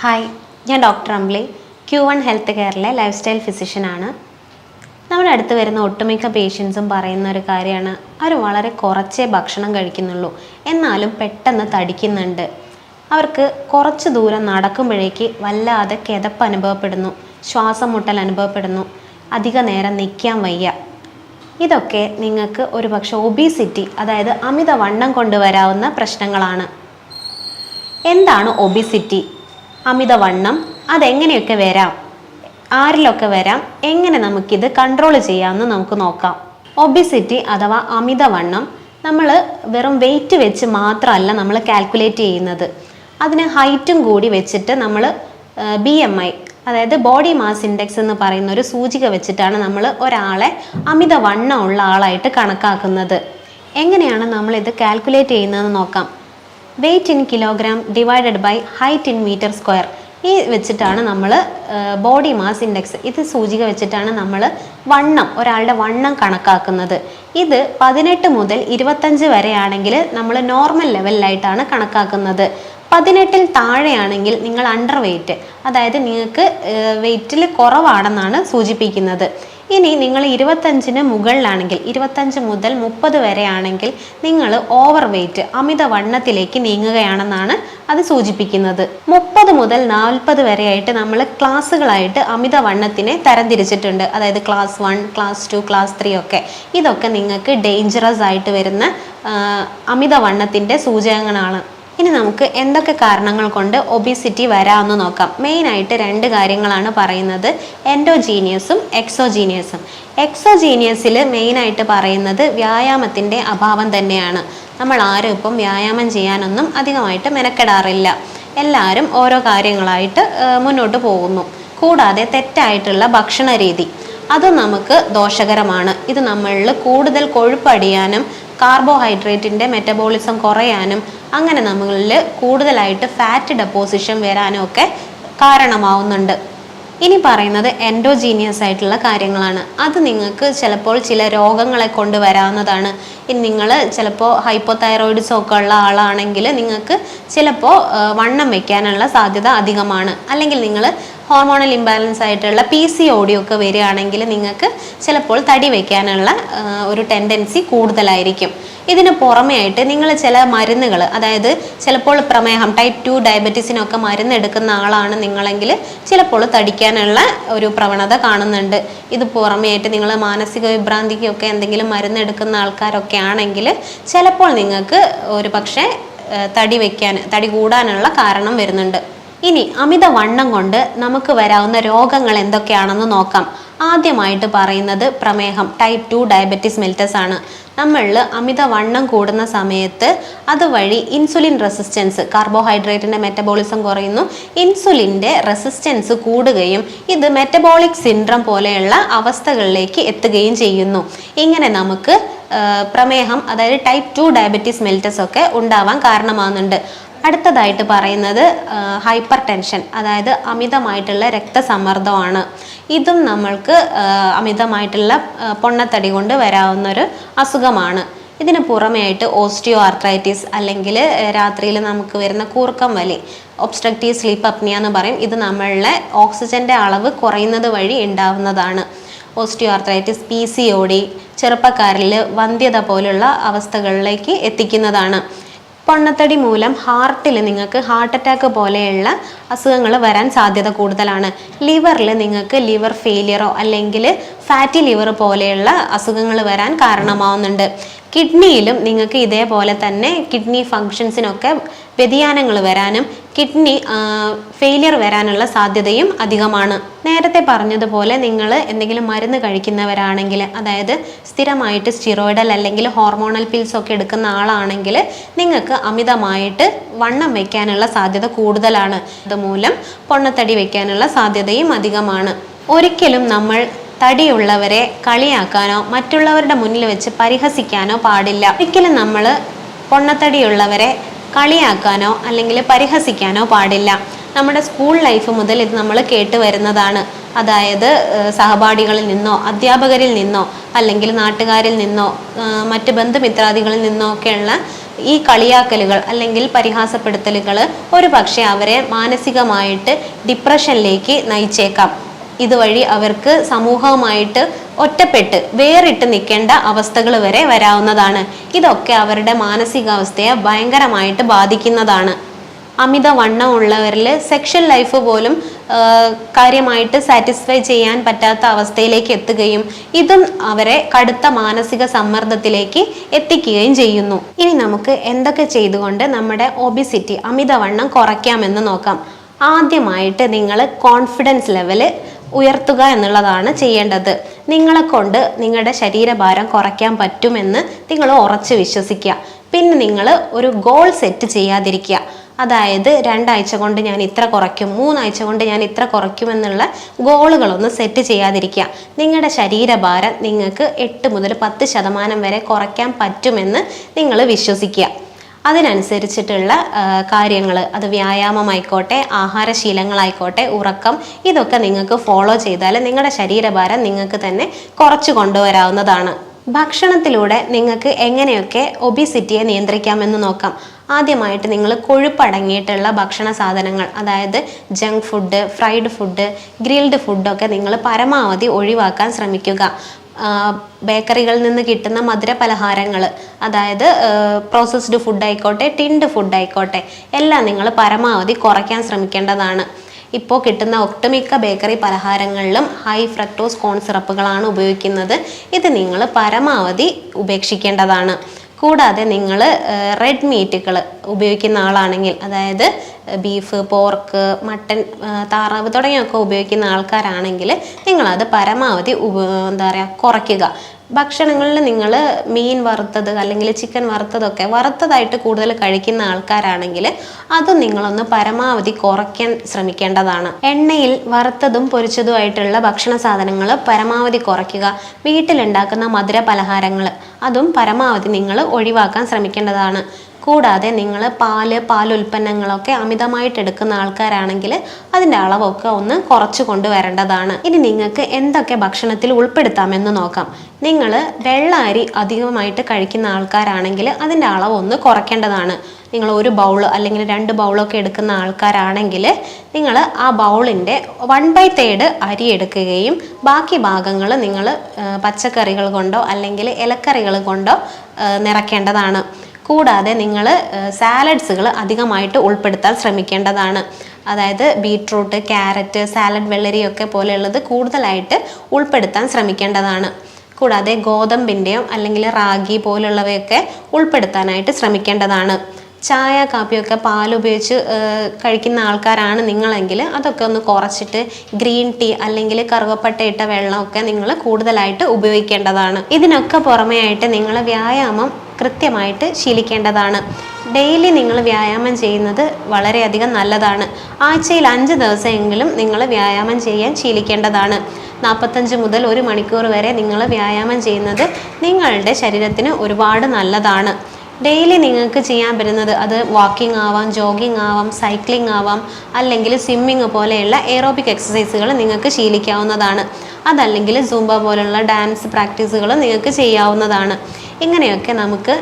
Hi ഞാൻ doctor Ambli Q one health കെയറിലെ lifestyle ഫിസിഷ്യനാണ് നമ്മുടെ അടുത്ത് വരുന്ന ഒട്ടുമിക്ക പേഷ്യൻസും പറയുന്ന ഒരു കാര്യമാണ് അവർ വളരെ കുറച്ചേ ഭക്ഷണം കഴിക്കുന്നുള്ളൂ എന്നാലും പെട്ടെന്ന് തടിക്കുന്നുണ്ട്. അവർക്ക് കുറച്ച് ദൂരം നടക്കുമ്പോഴേക്ക് വല്ലാതെ കിതപ്പ് അനുഭവപ്പെടുന്നു ശ്വാസം മുട്ടൽ അനുഭവപ്പെടുന്നു അധിക നേരം നിൽക്കാൻ വയ്യ. ഇതൊക്കെ നിങ്ങൾക്ക് ഒരുപക്ഷെ ഒബീസിറ്റി അതായത് അമിതവണ്ണം കൊണ്ടുവരാവുന്ന പ്രശ്നങ്ങളാണ്. എന്താണ് ഒബിസിറ്റി? അമിതവണ്ണം അതെങ്ങനെയൊക്കെ വരാം? ആരിലൊക്കെ വരാം? എങ്ങനെ നമുക്കിത് കൺട്രോൾ ചെയ്യാമെന്ന് നമുക്ക് നോക്കാം. ഒബിസിറ്റി അഥവാ അമിതവണ്ണം നമ്മൾ വെറും വെയിറ്റ് വെച്ച് മാത്രമല്ല നമ്മൾ കാൽക്കുലേറ്റ് ചെയ്യുന്നത്. അതിന് ഹൈറ്റും കൂടി വെച്ചിട്ട് നമ്മൾ ബി എം ഐ അതായത് ബോഡി മാസ് ഇൻഡെക്സ് എന്ന് പറയുന്ന ഒരു സൂചിക വെച്ചിട്ടാണ് നമ്മൾ ഒരാളെ അമിതവണ്ണം ഉള്ള ആളായിട്ട് കണക്കാക്കുന്നത്. എങ്ങനെയാണ് നമ്മൾ ഇത് കാൽക്കുലേറ്റ് ചെയ്യുന്നതെന്ന് നോക്കാം. Weight in kilogram divided by height in metre square ഈ വെച്ചിട്ടാണ് നമ്മൾ ബോഡി മാസ് ഇൻഡെക്സ് ഇത് സൂചിക വെച്ചിട്ടാണ് നമ്മൾ വണ്ണം ഒരാളുടെ വണ്ണം കണക്കാക്കുന്നത്. ഇത് പതിനെട്ട് മുതൽ ഇരുപത്തഞ്ച് വരെയാണെങ്കിൽ നമ്മൾ നോർമൽ ലെവലിലായിട്ടാണ് കണക്കാക്കുന്നത്. പതിനെട്ടിൽ താഴെയാണെങ്കിൽ നിങ്ങൾ അണ്ടർ വെയ്റ്റ് അതായത് നിങ്ങൾക്ക് വെയ്റ്റിൽ കുറവാണെന്നാണ് സൂചിപ്പിക്കുന്നത്. ഇനി നിങ്ങൾ ഇരുപത്തഞ്ചിന് മുകളിലാണെങ്കിൽ ഇരുപത്തഞ്ച് മുതൽ മുപ്പത് വരെയാണെങ്കിൽ നിങ്ങൾ ഓവർ വെയിറ്റ് അമിതവണ്ണത്തിലേക്ക് നീങ്ങുകയാണെന്നാണ് അത് സൂചിപ്പിക്കുന്നത്. മുപ്പത് മുതൽ നാൽപ്പത് വരെയായിട്ട് നമ്മൾ ക്ലാസ്സുകളായിട്ട് അമിത വണ്ണത്തിനെ തരംതിരിച്ചിട്ടുണ്ട്. അതായത് class one class two class three ഒക്കെ. ഇതൊക്കെ നിങ്ങൾക്ക് ഡേഞ്ചറസ് ആയിട്ട് വരുന്ന അമിത അമിതവണ്ണത്തിന്റെ സൂചകങ്ങളാണ്. ഇനി നമുക്ക് എന്തൊക്കെ കാരണങ്ങൾ കൊണ്ട് ഒബിസിറ്റി വരാമെന്ന് നോക്കാം. മെയിനായിട്ട് രണ്ട് കാര്യങ്ങളാണ് പറയുന്നത്. എൻഡോജീനിയസും എക്സോജീനിയസും എക്സോജീനിയസിൽ മെയിനായിട്ട് പറയുന്നത് വ്യായാമത്തിന്റെ അഭാവം തന്നെയാണ്. നമ്മൾ ആരും ഇപ്പം വ്യായാമം ചെയ്യാനൊന്നും അധികമായിട്ട് മെനക്കെടാറില്ല. എല്ലാവരും ഓരോ കാര്യങ്ങളായിട്ട് മുന്നോട്ട് പോകുന്നു. കൂടാതെ തെറ്റായിട്ടുള്ള ഭക്ഷണ രീതി അത് നമുക്ക് ദോഷകരമാണ്. ഇത് നമ്മളിൽ കൂടുതൽ കൊഴുപ്പടിയാനും കാർബോഹൈഡ്രേറ്റിന്റെ മെറ്റബോളിസം കുറയാനും അങ്ങനെ നമ്മളിൽ കൂടുതലായിട്ട് ഫാറ്റ് ഡെപ്പോസിഷൻ വരാനും ഒക്കെ കാരണമാവുന്നുണ്ട്. ഇനി പറയുന്നത് എൻഡോജീനിയസ് ആയിട്ടുള്ള കാര്യങ്ങളാണ്. അത് നിങ്ങൾക്ക് ചിലപ്പോൾ ചില രോഗങ്ങളെ കൊണ്ട് വരാവുന്നതാണ് ഇനി നിങ്ങൾ ചിലപ്പോൾ ഹൈപ്പോതൈറോയിഡ്സ് ഒക്കെ ഉള്ള ആളാണെങ്കിൽ നിങ്ങൾക്ക് ചിലപ്പോൾ വണ്ണം വെക്കാനുള്ള സാധ്യത അധികമാണ്. അല്ലെങ്കിൽ നിങ്ങൾ ഹോർമോണൽ ഇംബാലൻസ് ആയിട്ടുള്ള പി സി ഓഡിയോ ഒക്കെ വരികയാണെങ്കിൽ നിങ്ങൾക്ക് ചിലപ്പോൾ തടി വയ്ക്കാനുള്ള ഒരു ടെൻഡൻസി കൂടുതലായിരിക്കും. ഇതിന് പുറമെയായിട്ട് നിങ്ങൾ ചില മരുന്നുകൾ അതായത് ചിലപ്പോൾ പ്രമേഹം ടൈപ്പ് ടു ഡയബറ്റീസിനൊക്കെ മരുന്ന് എടുക്കുന്ന ആളാണ് നിങ്ങളെങ്കിൽ ചിലപ്പോൾ തടിക്കാനുള്ള ഒരു പ്രവണത കാണുന്നുണ്ട്. ഇത് പുറമെയായിട്ട് നിങ്ങൾ മാനസിക വിഭ്രാന്തിക്കൊക്കെ എന്തെങ്കിലും മരുന്ന് എടുക്കുന്ന ആൾക്കാരൊക്കെ ആണെങ്കിൽ ചിലപ്പോൾ നിങ്ങൾക്ക് ഒരു പക്ഷേ തടി വയ്ക്കാൻ തടി കൂടാനുള്ള കാരണം വരുന്നുണ്ട്. ഇനി അമിത വണ്ണം കൊണ്ട് നമുക്ക് വരാവുന്ന രോഗങ്ങൾ എന്തൊക്കെയാണെന്ന് നോക്കാം. ആദ്യമായിട്ട് പറയുന്നത് പ്രമേഹം ടൈപ്പ് ടു ഡയബറ്റിസ് മെൽറ്റസ് ആണ്. നമ്മളിൽ അമിത വണ്ണം കൂടുന്ന സമയത്ത് അതുവഴി ഇൻസുലിൻ റെസിസ്റ്റൻസ് കാർബോഹൈഡ്രേറ്റിന്റെ മെറ്റബോളിസം കുറയുന്നു. ഇൻസുലിന്റെ റെസിസ്റ്റൻസ് കൂടുകയും ഇത് മെറ്റബോളിക് സിൻഡ്രം പോലെയുള്ള അവസ്ഥകളിലേക്ക് എത്തുകയും ചെയ്യുന്നു. ഇങ്ങനെ നമുക്ക് പ്രമേഹം അതായത് ടൈപ്പ് ടു ഡയബറ്റീസ് മെൽറ്റസ് ഒക്കെ ഉണ്ടാവാൻ കാരണമാകുന്നുണ്ട് അടുത്തതായിട്ട് പറയുന്നത് ഹൈപ്പർ ടെൻഷൻ അതായത് അമിതമായിട്ടുള്ള രക്തസമ്മർദ്ദമാണ്. ഇതും നമ്മൾക്ക് അമിതമായിട്ടുള്ള പൊണ്ണത്തടി കൊണ്ട് വരാവുന്നൊരു അസുഖമാണ്. ഇതിന് പുറമെയായിട്ട് ഓസ്റ്റിയോ ആർത്രൈറ്റിസ് അല്ലെങ്കിൽ രാത്രിയിൽ നമുക്ക് വരുന്ന കൂർക്കം വലി ഒബ്സ്ട്രക്റ്റീവ് സ്ലീപ്പ് അപ്നിയ എന്ന് പറയും. ഇത് നമ്മളുടെ ഓക്സിജന്റെ അളവ് കുറയുന്നത് വഴി ഉണ്ടാവുന്നതാണ് osteoarthritis P C O D ചെറുപ്പക്കാരിൽ വന്ധ്യത പോലുള്ള അവസ്ഥകളിലേക്ക് എത്തിക്കുന്നതാണ്. പൊണ്ണത്തടി മൂലം ഹാർട്ടിൽ നിങ്ങൾക്ക് ഹാർട്ട് അറ്റാക്ക് പോലെയുള്ള അസുഖങ്ങൾ വരാൻ സാധ്യത കൂടുതലാണ്. ലിവറിൽ നിങ്ങൾക്ക് ലിവർ ഫെയിലിയറോ അല്ലെങ്കിൽ ഫാറ്റി ലിവർ പോലെയുള്ള അസുഖങ്ങൾ വരാൻ കാരണമാവുന്നുണ്ട്. കിഡ്നിയിലും നിങ്ങൾക്ക് ഇതേപോലെ തന്നെ കിഡ്നി ഫങ്ഷൻസിനൊക്കെ വ്യതിയാനങ്ങൾ വരാനും കിഡ്നി ഫെയിലിയർ വരാനുള്ള സാധ്യതയും അധികമാണ്. നേരത്തെ പറഞ്ഞതുപോലെ നിങ്ങൾ എന്തെങ്കിലും മരുന്ന് കഴിക്കുന്നവരാണെങ്കിൽ അതായത് സ്ഥിരമായിട്ട് സ്റ്റിറോയിഡൽ അല്ലെങ്കിൽ ഹോർമോണൽ പിൽസ് ഒക്കെ എടുക്കുന്ന ആളാണെങ്കിൽ നിങ്ങൾക്ക് അമിതമായിട്ട് വണ്ണം വയ്ക്കാനുള്ള സാധ്യത കൂടുതലാണ്. അതുമൂലം പൊണ്ണത്തടി വയ്ക്കാനുള്ള സാധ്യതയും അധികമാണ്. ഒരിക്കലും നമ്മൾ തടിയുള്ളവരെ കളിയാക്കാനോ മറ്റുള്ളവരുടെ മുന്നിൽ വെച്ച് പരിഹസിക്കാനോ പാടില്ല. ഒരിക്കലും നമ്മൾ പൊണ്ണത്തടിയുള്ളവരെ കളിയാക്കാനോ അല്ലെങ്കിൽ പരിഹസിക്കാനോ പാടില്ല. നമ്മുടെ സ്കൂൾ ലൈഫ് മുതൽ ഇത് നമ്മൾ കേട്ട് വരുന്നതാണ്. അതായത് സഹപാഠികളിൽ നിന്നോ അധ്യാപകരിൽ നിന്നോ അല്ലെങ്കിൽ നാട്ടുകാരിൽ നിന്നോ മറ്റ് ബന്ധുമിത്രാദികളിൽ നിന്നോ ഒക്കെയുള്ള ഈ കളിയാക്കലുകൾ അല്ലെങ്കിൽ പരിഹാസപ്പെടുത്തലുകൾ ഒരു പക്ഷേ അവരെ മാനസികമായിട്ട് ഡിപ്രഷനിലേക്ക് നയിച്ചേക്കാം. ഇതുവഴി അവർക്ക് സമൂഹവുമായിട്ട് ഒറ്റപ്പെട്ട് വേറിട്ട് നിൽക്കേണ്ട അവസ്ഥകൾ വരെ വരാവുന്നതാണ്. ഇതൊക്കെ അവരുടെ മാനസികാവസ്ഥയെ ഭയങ്കരമായിട്ട് ബാധിക്കുന്നതാണ്. അമിത വണ്ണം ഉള്ളവരിൽ സെക്ഷൽ ലൈഫ് പോലും കാര്യമായിട്ട് സാറ്റിസ്ഫൈ ചെയ്യാൻ പറ്റാത്ത അവസ്ഥയിലേക്ക് എത്തുകയും ഇതും അവരെ കടുത്ത മാനസിക സമ്മർദ്ദത്തിലേക്ക് എത്തിക്കുകയും ചെയ്യുന്നു. ഇനി നമുക്ക് എന്തൊക്കെ ചെയ്തുകൊണ്ട് നമ്മുടെ ഒബിസിറ്റി അമിതവണ്ണം കുറയ്ക്കാമെന്ന് നോക്കാം. ആദ്യമായിട്ട് നിങ്ങൾ കോൺഫിഡൻസ് ലെവൽ ഉയർത്തുക എന്നുള്ളതാണ് ചെയ്യേണ്ടത്. നിങ്ങളെ കൊണ്ട് നിങ്ങളുടെ ശരീരഭാരം കുറയ്ക്കാൻ പറ്റുമെന്ന് നിങ്ങൾ ഉറച്ച് വിശ്വസിക്കുക. പിന്നെ നിങ്ങൾ ഒരു ഗോൾ സെറ്റ് ചെയ്യാതിരിക്കുക. അതായത് രണ്ടാഴ്ച കൊണ്ട് ഞാൻ ഇത്ര കുറയ്ക്കും മൂന്നാഴ്ച കൊണ്ട് ഞാൻ ഇത്ര കുറയ്ക്കും എന്നുള്ള ഗോളുകളൊന്നും സെറ്റ് ചെയ്യാതിരിക്കുക. നിങ്ങളുടെ ശരീരഭാരം നിങ്ങൾക്ക് എട്ട് മുതൽ പത്ത് ശതമാനം വരെ കുറയ്ക്കാൻ പറ്റുമെന്ന് നിങ്ങൾ വിശ്വസിക്കുക. അതിനനുസരിച്ചിട്ടുള്ള കാര്യങ്ങൾ അത് വ്യായാമമായിക്കോട്ടെ ആഹാരശീലങ്ങളായിക്കോട്ടെ ഉറക്കം ഇതൊക്കെ നിങ്ങൾക്ക് ഫോളോ ചെയ്താൽ നിങ്ങളുടെ ശരീരഭാരം നിങ്ങൾക്ക് തന്നെ കുറച്ച് കൊണ്ടുവരാവുന്നതാണ്. ഭക്ഷണത്തിലൂടെ നിങ്ങൾക്ക് എങ്ങനെയൊക്കെ ഒബിസിറ്റിയെ നിയന്ത്രിക്കാമെന്ന് നോക്കാം. ആദ്യമായിട്ട് നിങ്ങൾ കൊഴുപ്പടങ്ങിയിട്ടുള്ള ഭക്ഷണ സാധനങ്ങൾ അതായത് junk food fried food grilled ഫുഡൊക്കെ നിങ്ങൾ പരമാവധി ഒഴിവാക്കാൻ ശ്രമിക്കുക. ബേക്കറികളിൽ നിന്ന് കിട്ടുന്ന മധുര പലഹാരങ്ങൾ അതായത് പ്രോസസ്ഡ് ഫുഡ് ആയിക്കോട്ടെ ടിൻഡ് ഫുഡ് ആയിക്കോട്ടെ എല്ലാം നിങ്ങൾ പരമാവധി കുറയ്ക്കാൻ ശ്രമിക്കേണ്ടതാണ്. ഇപ്പോൾ കിട്ടുന്ന ഒട്ടുമിക്ക ബേക്കറി പലഹാരങ്ങളിലും ഹൈ ഫ്രക്ടോസ് കോൺ സിറപ്പുകളാണ് ഉപയോഗിക്കുന്നത്. ഇത് നിങ്ങൾ പരമാവധി ഉപേക്ഷിക്കേണ്ടതാണ്. കൂടാതെ നിങ്ങൾ റെഡ് മീറ്റുകൾ ഉപയോഗിക്കുന്ന ആളാണെങ്കിൽ അതായത് ബീഫ് പോർക്ക് മട്ടൻ താറാവ് തുടങ്ങിയൊക്കെ ഉപയോഗിക്കുന്ന ആൾക്കാരാണെങ്കിൽ നിങ്ങളത് പരമാവധി എന്താ പറയുക കുറയ്ക്കുക. ഭക്ഷണങ്ങളിൽ നിങ്ങൾ മീൻ വറുത്തത് അല്ലെങ്കിൽ ചിക്കൻ വറുത്തതൊക്കെ വറുത്തതായിട്ട് കൂടുതൽ കഴിക്കുന്ന ആൾക്കാരാണെങ്കിൽ അത് നിങ്ങളൊന്ന് പരമാവധി കുറയ്ക്കാൻ ശ്രമിക്കേണ്ടതാണ്. എണ്ണയിൽ വറുത്തതും പൊരിച്ചതുമായിട്ടുള്ള ഭക്ഷണ സാധനങ്ങൾ പരമാവധി കുറയ്ക്കുക. വീട്ടിലുണ്ടാക്കുന്ന മധുര പലഹാരങ്ങൾ അതും പരമാവധി നിങ്ങൾ ഒഴിവാക്കാൻ ശ്രമിക്കേണ്ടതാണ്. കൂടാതെ നിങ്ങൾ പാൽ പാലുൽപ്പന്നങ്ങളൊക്കെ അമിതമായിട്ട് എടുക്കുന്ന ആൾക്കാരാണെങ്കിൽ അതിന്റെ അളവൊക്കെ ഒന്ന് കുറച്ച് കൊണ്ടുവരേണ്ടതാണ്. ഇനി നിങ്ങൾക്ക് എന്തൊക്കെ ഭക്ഷണത്തിൽ ഉൾപ്പെടുത്താമെന്ന് നോക്കാം. നിങ്ങൾ വെള്ള അരി അധികമായിട്ട് കഴിക്കുന്ന ആൾക്കാരാണെങ്കിൽ അതിന്റെ അളവ് ഒന്ന് കുറയ്ക്കേണ്ടതാണ്. നിങ്ങൾ ഒരു ബൗൾ അല്ലെങ്കിൽ രണ്ട് ബൗളൊക്കെ എടുക്കുന്ന ആൾക്കാരാണെങ്കിൽ നിങ്ങൾ ആ ബൗളിന്റെ വൺ ബൈ തേർഡ് അരി എടുക്കുകയും ബാക്കി ഭാഗങ്ങൾ നിങ്ങൾ പച്ചക്കറികൾ കൊണ്ടോ അല്ലെങ്കിൽ ഇലക്കറികൾ കൊണ്ടോ നിറയ്ക്കേണ്ടതാണ്. കൂടാതെ നിങ്ങൾ സാലഡ്സുകൾ അധികമായിട്ട് ഉൾപ്പെടുത്താൻ ശ്രമിക്കേണ്ടതാണ്. അതായത് ബീട്രൂട്ട് ക്യാരറ്റ് സാലഡ് വെള്ളരിയൊക്കെ പോലെയുള്ളത് കൂടുതലായിട്ട് ഉൾപ്പെടുത്താൻ ശ്രമിക്കേണ്ടതാണ്. കൂടാതെ ഗോതമ്പിന്റെയോ അല്ലെങ്കിൽ റാഗി പോലുള്ളവയൊക്കെ ഉൾപ്പെടുത്താനായിട്ട് ശ്രമിക്കേണ്ടതാണ്. ചായ കാപ്പിയൊക്കെ പാൽ ഉപയോഗിച്ച് കഴിക്കുന്ന ആൾക്കാരാണ് നിങ്ങളെങ്കിൽ അതൊക്കെ ഒന്ന് കുറച്ചിട്ട് ഗ്രീൻ ടീ അല്ലെങ്കിൽ കറുവപ്പട്ട ഇട്ട വെള്ളമൊക്കെ നിങ്ങൾ കൂടുതലായിട്ട് ഉപയോഗിക്കേണ്ടതാണ്. ഇതിനൊക്കെ പുറമേ ആയിട്ട് നിങ്ങൾ വ്യായാമം കൃത്യമായിട്ട് ശീലിക്കേണ്ടതാണ്. ഡെയിലി നിങ്ങൾ വ്യായാമം ചെയ്യുന്നത് വളരെയധികം നല്ലതാണ്. ആഴ്ചയിൽ അഞ്ച് ദിവസമെങ്കിലും നിങ്ങൾ വ്യായാമം ചെയ്യാൻ ശീലിക്കേണ്ടതാണ്. നാൽപ്പത്തഞ്ച് മുതൽ ഒരു മണിക്കൂർ വരെ നിങ്ങൾ വ്യായാമം ചെയ്യുന്നത് നിങ്ങളുടെ ശരീരത്തിന് ഒരുപാട് നല്ലതാണ്. ഡെയിലി നിങ്ങൾക്ക് ചെയ്യാൻ പറ്റുന്നത് അത് വാക്കിംഗ് ആവാം ജോഗിങ് ആവാം സൈക്ലിംഗ് ആവാം അല്ലെങ്കിൽ സ്വിമ്മിങ് പോലെയുള്ള എയറോബിക് എക്സസൈസുകൾ നിങ്ങൾക്ക് ശീലിക്കാവുന്നതാണ്. അതല്ലെങ്കിൽ സൂംബ പോലുള്ള ഡാൻസ് പ്രാക്ടീസുകൾ നിങ്ങൾക്ക് ചെയ്യാവുന്നതാണ്. ഇങ്ങനെയൊക്കെ നമുക്ക്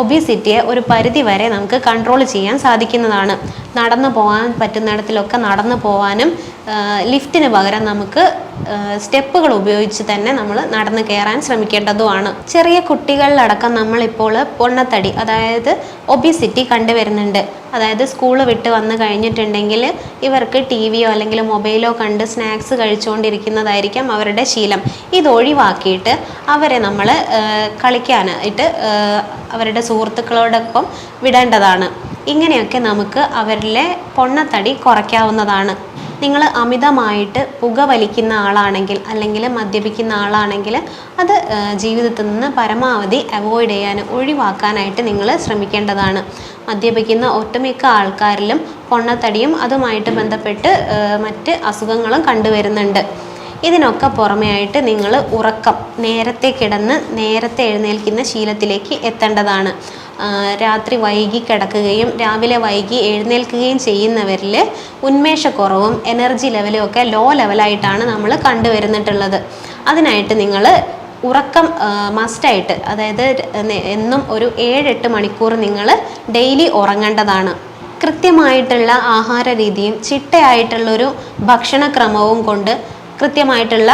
ഒബീസിറ്റിയെ ഒരു പരിധി വരെ നമുക്ക് കൺട്രോൾ ചെയ്യാൻ സാധിക്കുന്നതാണ്. നടന്നു പോകാൻ പറ്റുന്നിടത്തിലൊക്കെ നടന്നു പോകാനും ലിഫ്റ്റിന് പകരം നമുക്ക് സ്റ്റെപ്പുകൾ ഉപയോഗിച്ച് തന്നെ നമ്മൾ നടന്നു കയറാൻ ശ്രമിക്കേണ്ടതുമാണ്. ചെറിയ കുട്ടികളിലടക്കം നമ്മളിപ്പോൾ പൊണ്ണത്തടി അതായത് ഒബീസിറ്റി കണ്ടുവരുന്നുണ്ട്. അതായത് സ്കൂൾ വിട്ട് വന്നു കഴിഞ്ഞിട്ടുണ്ടെങ്കിൽ ഇവർക്ക് ടി വിയോ അല്ലെങ്കിൽ മൊബൈലോ കണ്ട് സ്നാക്സ് കഴിച്ചുകൊണ്ടിരിക്കുന്നതായിരിക്കാം അവരുടെ ശീലം. ഇത് ഒഴിവാക്കിയിട്ട് അവരെ നമ്മൾ കളിക്കാനായിട്ട് അവരുടെ സുഹൃത്തുക്കളോടൊപ്പം വിടേണ്ടതാണ്. ഇങ്ങനെയൊക്കെ നമുക്ക് അവരിലെ പൊണ്ണത്തടി കുറയ്ക്കാവുന്നതാണ്. നിങ്ങൾ അമിതമായിട്ട് പുക വലിക്കുന്ന ആളാണെങ്കിൽ അല്ലെങ്കിൽ മദ്യപിക്കുന്ന ആളാണെങ്കിൽ അത് ജീവിതത്തിൽ നിന്ന് പരമാവധി അവോയ്ഡ് ചെയ്യാൻ ഒഴിവാക്കാനായിട്ട് നിങ്ങൾ ശ്രമിക്കേണ്ടതാണ്. മദ്യപിക്കുന്ന ഒട്ടുമിക്ക ആൾക്കാരിലും പൊണ്ണത്തടിയും അതുമായിട്ട് ബന്ധപ്പെട്ട് മറ്റ് അസുഖങ്ങളും കണ്ടുവരുന്നുണ്ട്. ഇതിനൊക്കെ പുറമെയായിട്ട് നിങ്ങൾ ഉറക്കം നേരത്തെ കിടന്ന് നേരത്തെ എഴുന്നേൽക്കുന്ന ശീലത്തിലേക്ക് എത്തേണ്ടതാണ്. രാത്രി വൈകി കിടക്കുകയും രാവിലെ വൈകി എഴുന്നേൽക്കുകയും ചെയ്യുന്നവരിൽ ഉന്മേഷക്കുറവും എനർജി ലെവലും ഒക്കെ ലോ ലെവലായിട്ടാണ് നമ്മൾ കണ്ടുവരുന്നിട്ടുള്ളത്. അതിനായിട്ട് നിങ്ങൾ ഉറക്കം മസ്റ്റായിട്ട് അതായത് എന്നും ഒരു ഏഴെട്ട് മണിക്കൂർ നിങ്ങൾ ഡെയിലി ഉറങ്ങേണ്ടതാണ്. കൃത്യമായിട്ടുള്ള ആഹാര രീതിയും ചിട്ടയായിട്ടുള്ളൊരു ഭക്ഷണക്രമവും കൊണ്ട് കൃത്യമായിട്ടുള്ള